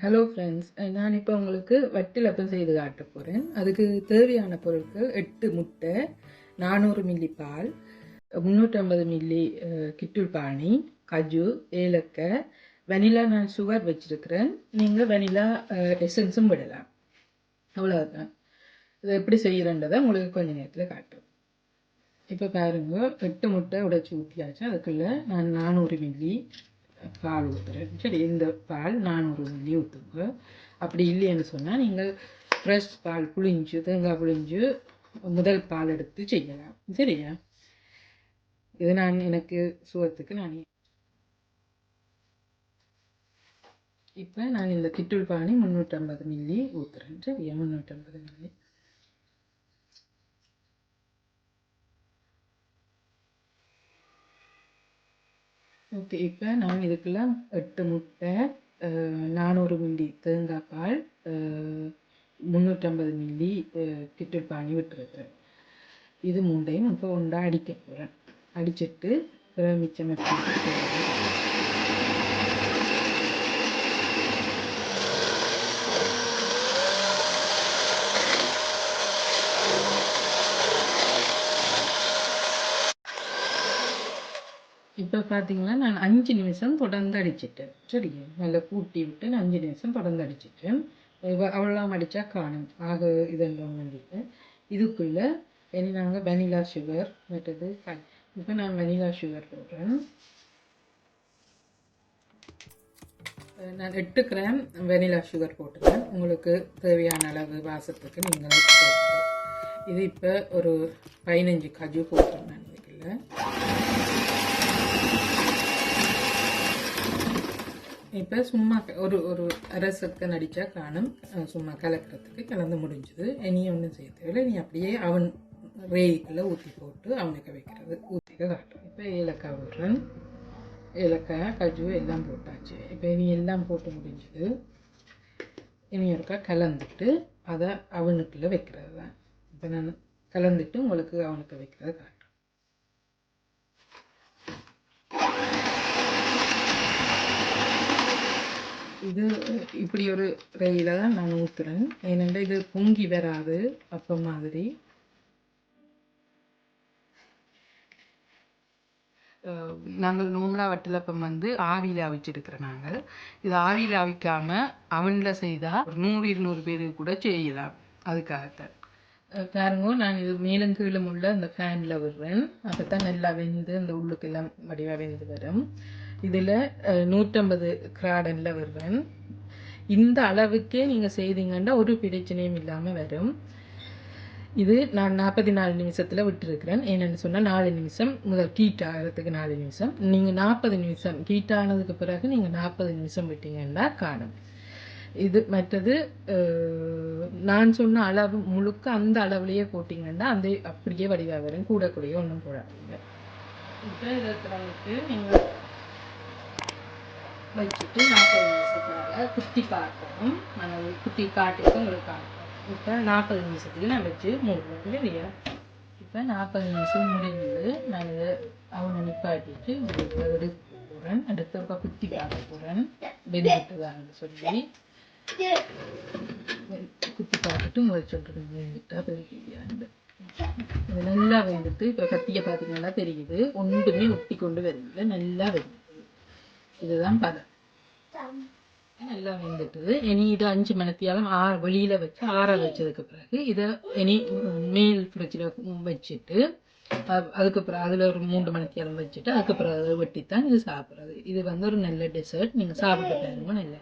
Hello friends நான் இப்போ உங்களுக்கு வட்டிலப்பம் செய்து காட்ட போகிறேன் அதுக்கு தேவையான பொருட்கள் எட்டு முட்டை நானூறு மில்லி பால் முந்நூற்றம்பது மில்லி அஹ், கிட்டுள் பானி கஜு ஏலக்காய் வெனிலா நான் சுகர் வச்சுருக்கிறேன். நீங்கள் வெனிலா எசன்ஸும் விடலாம். அவ்வளோதான் இதை எப்படி செய்கிறன்றதை உங்களுக்கு கொஞ்சம் நேரத்தில் காட்டும் இப்போ பாருங்கள் எட்டு முட்டை உடைச்சி ஊற்றியாச்சு அதுக்குள்ளே நான் நானூறு மில்லி பால் ஊற்றுறேன் சரி இந்த பால் நானூறு மில்லி ஊற்றுங்க அப்படி இல்லைன்னு சொன்னால் நீங்கள் ஃப்ரெஷ் பால் புளிஞ்சு தேங்காய் புளிஞ்சு முதல் பால் எடுத்து செய்யலாம். சரியா? இது நான் எனக்கு சுகத்துக்கு நான் இப்போ நான் இந்த கிட்டுள் பானி முந்நூற்றம்பது மில்லி ஊற்றுறேன் சரியா? முந்நூற்றம்பது மில்லி. ஓகே இப்போ நான் இதுக்கெல்லாம் எட்டு முட்டை நானூறு மில்லி தேங்காய் பால் முந்நூற்றம்பது மில்லி அஹ், பானி விட்டுருக்குறேன் இது மூண்டையும் இப்போ ஒன்றா அடிக்க போகிறேன் அடிச்சிட்டு பிறகு மிச்சம் இப்போ பார்த்தீங்கன்னா நான் அஞ்சு நிமிஷம் தொடர்ந்து அடிச்சிட்டேன் சரியா நல்லா கூட்டி விட்டு நான் அஞ்சு நிமிஷம் தொடர்ந்து அடிச்சிட்டேன் அவ்வளோ அடித்தா காணும். ஆக இதெல்லாம் வந்துட்டு இதுக்குள்ளே இனி நாங்கள் வெனிலா சுகர் மற்றது இப்போ நான் வெனிலா சுகர் போடுறேன். நான் எட்டு கிராம் வெனிலா சுகர் போட்டுருக்கேன் உங்களுக்கு தேவையான அளவு வாசத்துக்கு நீங்கள் இது இப்போ ஒரு பதினஞ்சு கஜு போட்டுருந்தேன் இதுக்குள்ள. இப்போ சும்மா ஒரு ஒரு அரசத்தை நடித்தா காணும். சும்மா கலக்கிறதுக்கு கலந்து முடிஞ்சுது. இனி ஒன்றும் செய்ய தேவையில்லை. நீ அப்படியே அவன் ரேய்க்குள்ளே ஊற்றி போட்டு அவனுக்கு வைக்கிறது. ஊற்றிக்க காட்டும் இப்போ ஏலக்காய் விடுறேன். ஏலக்காய் கஜு எல்லாம் போட்டாச்சு. இப்போ இனி எல்லாம் போட்டு முடிஞ்சது. இனி ஒருக்கா கலந்துட்டு அதை அவனுக்குள்ளே வைக்கிறது தான் இப்போ நான் கலந்துட்டு உங்களுக்கு அவனுக்கு வைக்கிறத காட்டுறேன். இது இப்படி ஒரு ரயில தான் நான் ஊற்றுறேன் ஏனென்றால் இது பொங்கி வராது அப்பம் மாதிரி. நாங்கள் நூமலா வட்டலப்பம் வந்து ஆவியில் அவிச்சிருக்கிறோம் நாங்கள். இது ஆவியில் அவிக்காமல் அவனில் செய்தால் ஒரு நூறு இருநூறு பேருக்கு கூட செய்யலாம். அதுக்காகத்தான். பாருங்க நான் இது மேலும் கீழும் உள்ள அந்த ஃபேனில் விடுறேன். அப்போ தான் நல்லா வெந்து அந்த உள்ளுக்கெல்லாம் வடிவாக வெந்து வரும். இதில் நூற்றம்பது கிராடனில் வருவேன். இந்த அளவுக்கே நீங்கள் செய்தீங்கன்னா ஒரு பிரச்சனையும் இல்லாமல் வரும். இது நான் நாற்பத்தி நாலு நிமிஷத்தில் விட்டுருக்கிறேன். என்னென்னு சொன்னால் நாலு நிமிஷம் முதல் கீட் ஆகிறதுக்கு நாலு நிமிஷம். நீங்கள் நாற்பது நிமிஷம் ஹீட் ஆனதுக்கு பிறகு நீங்கள் நாற்பது நிமிஷம் விட்டீங்கன்னா காணும். இது மற்றது நான் சொன்ன அளவு முழுக்க அந்த அளவுலேயே போட்டிங்கன்னா அந்த அப்படியே வடிவாக வரும். கூடக்கூடிய ஒன்றும் போடாதீங்க. இப்போ நீங்கள் வச்சுட்டு நாற்பது நிமிஷத்துக்காக குத்தி பார்க்கணும் நான் குத்தி காட்டிட்டு உங்களுக்கு காட்டணும் இப்போ நாற்பது நிமிஷத்துக்கு நான் வச்சு மூடுவேன் இல்லையா இப்போ நாற்பது நிமிஷம் முடிஞ்சது நான் இதை அவனை நிப்பாட்டிட்டு உங்களுக்கு எடுக்க போகிறேன் அடுத்த ஒரு குத்தி பார்க்க போகிறேன் வெந்துட்டுதான்னு சொல்லி குத்தி பார்த்துட்டு உங்களுக்கு சொல்கிறது வெந்துட்டா இது நல்லா வெந்துட்டு இப்போ கத்தியை பார்த்தீங்கன்னா தெரியுது ஒன்றுமே ஒட்டி கொண்டு வருது நல்லா வெந்து இதுதான் பதம் நல்லா வெந்துட்டுது இனி இது அஞ்சு மணித்தியாலும் ஆ வெளியில் வச்சு ஆற வச்சதுக்கு பிறகு இதை இனி மேல் ஃப்ரிட்ஜில் வச்சுட்டு அ- அதுக்கப்புறம் அதில் ஒரு மூன்று மணித்தியாலும் வச்சுட்டு அதுக்கப்புறம் அதை வெட்டித்தான் இது சாப்பிட்றது. இது வந்து ஒரு நல்ல டெசர்ட் நீங்கள் சாப்பிட்டு பாருங்க நல்லா